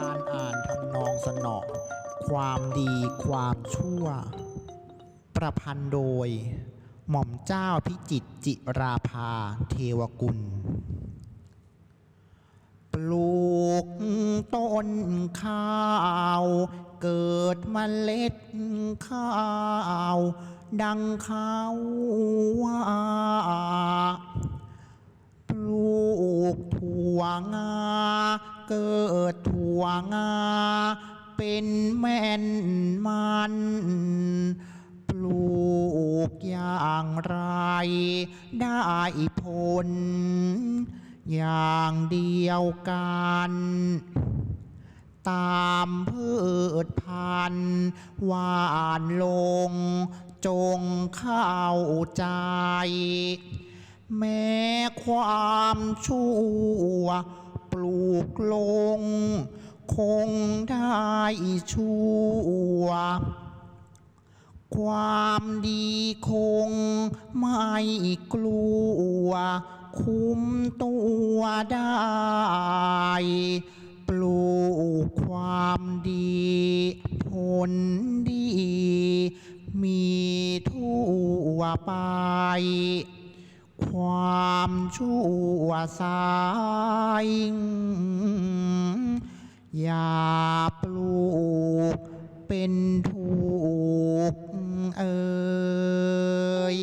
การอ่านทำนองสนอ ความดีความชั่ว ประพันธ์โดย หม่อมเจ้าพิจิตจิราภาเทวกุล ปลูกต้นข้าว เกิดมเมล็ดข้าว ดังเขาว่าปลูกถั่วงา เกิดถั่วงา เป็นแม่นมัน ปลูกอย่างไร ได้ผล อย่างเดียวกัน ตามพืชพันธุ์หวานลง จงเข้าใจแม้ความชั่ว ปลูกลง คงได้ชั่ว ความดีคงไม่กลัว คุ้มตัวได้ ปลูกความดีผลดี มีทั่วไปความชั่วสาย อย่าปลูกเป็นถูกเอ่ย